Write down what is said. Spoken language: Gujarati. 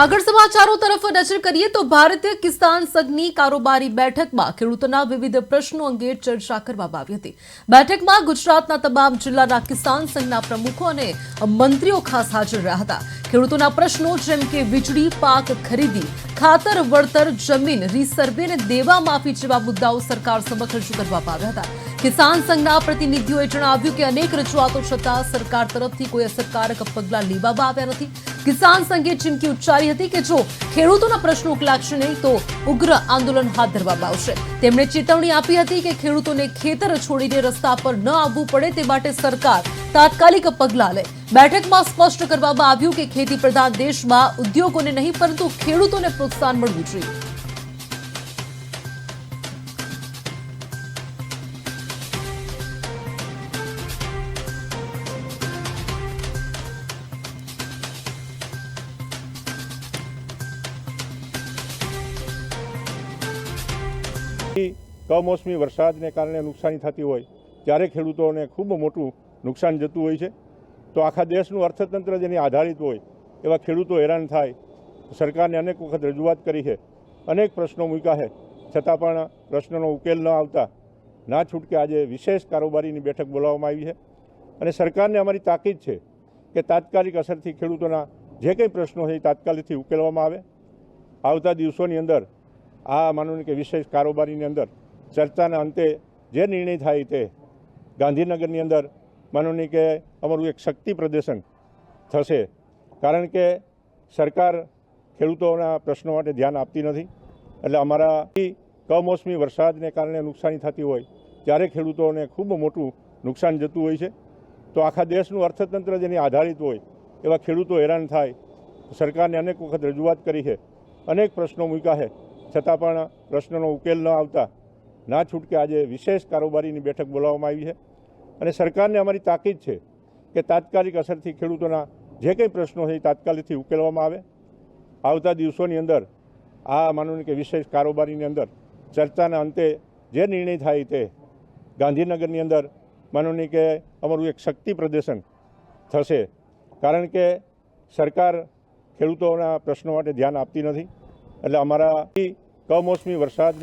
આગળ સમાચારો તરફ નજર કરીએ તો ભારતીય કિસાન સંઘની કારોબારી બેઠકમાં ખેડૂતોના વિવિધ પ્રશ્નો અંગે ચર્ચા કરવામાં આવી હતી. બેઠકમાં ગુજરાતના તમામ જિલ્લાના કિસાન સંઘના પ્રમુખો અને મંત્રીઓ ખાસ હાજર રહ્યા હતા. ખેડૂતોના પ્રશ્નો જેમ કે વીજળી, પાક ખરીદી, ખાતર, વળતર, જમીન, રીસર્વે અને દેવા માફી જેવા મુદ્દાઓ સરકાર સમક્ષ રજૂ કરવામાં આવ્યા હતા. કિસાન સંઘના પ્રતિનિધિઓએ જણાવ્યું કે અનેક રજૂઆતો છતાં સરકાર તરફથી કોઈ અસરકારક પગલાં લેવામાં આવ્યા નથી. કિસાન સંઘે ચીમકી ઉચ્ચારી હતી કે જો ખેડૂતોના પ્રશ્નો ઉકલાશે નહીં તો ઉગ્ર આંદોલન હાથ ધરવામાં આવશે. તેમણે ચેતવણી આપી હતી કે ખેડૂતોને ખેતર છોડીને રસ્તા પર ન આવવું પડે તે માટે સરકાર તાત્કાલિક પગલાં લે. બેઠકમાં સ્પષ્ટ કરવામાં આવ્યું કે ખેતી પ્રધાન દેશમાં ઉદ્યોગોને નહીં, પરંતુ ખેડૂતોને પ્રોત્સાહન મળવું જોઈએ. કમોસમી વરસાદને કારણે નુકસાની થતી હોય, ત્યારે ખેડૂતોને ખૂબ મોટું નુકસાન જતું હોય છે. તો આખા દેશનું અર્થતંત્ર જેની આધારિત હોય, એવા ખેડૂતો હેરાન થાય. સરકારને અનેક વખત રજૂઆત કરી છે. અનેક પ્રશ્નો મૂક્યા છે. છતાં પણ પ્રશ્નનો ઉકેલ ન આવતા, ના છૂટકે આજે વિશેષ કારોબારીની બેઠક બોલાવવામાં આવી છે. અને સરકારને અમારી તાકીદ છે કે તાત્કાલિક અસરથી ખેડૂતોના જે કંઈ પ્રશ્નો છે એ તાત્કાલિકથી ઉકેલવામાં આવે. આવતા દિવસોની અંદર આ માનો કે વિશેષ કારોબારીની અંદર ચર્ચાના અંતે જે નિર્ણય થાય તે ગાંધીનગરની અંદર માનો કે અમારું એક શક્તિ પ્રદર્શન થશે. કારણ કે સરકાર ખેડૂતોના પ્રશ્નો માટે ધ્યાન આપતી નથી. એટલે અમારા કમોસમી વરસાદને કારણે નુકસાની થતી હોય, ત્યારે ખેડૂતોને ખૂબ મોટું નુકસાન જતું હોય છે. તો આખા દેશનું અર્થતંત્ર જેની આધારિત હોય, એવા ખેડૂતો હેરાન થાય. સરકારને અનેક વખત રજૂઆત કરી છે. અનેક પ્રશ્નો મૂક્યા છે. છતાં પણ પ્રશ્નનો ઉકેલ ન આવતા ના છૂટકે આજે વિશેષ કારોબારીની બેઠક બોલાવવામાં આવી છે. અને સરકારને અમારી તાકીદ છે કે તાત્કાલિક અસરથી ખેડૂતોના જે કંઈ પ્રશ્નો છે એ તાત્કાલિકથી ઉકેલવામાં આવે. આવતા દિવસોની અંદર આ માનો કે વિશેષ કારોબારીની અંદર ચર્ચાના અંતે જે નિર્ણય થાય તે ગાંધીનગરની અંદર માનો કે અમારું એક શક્તિ પ્રદર્શન થશે. કારણ કે સરકાર ખેડૂતોના પ્રશ્નો માટે ધ્યાન આપતી નથી. એટલે અમારા કમોસમી વરસાદને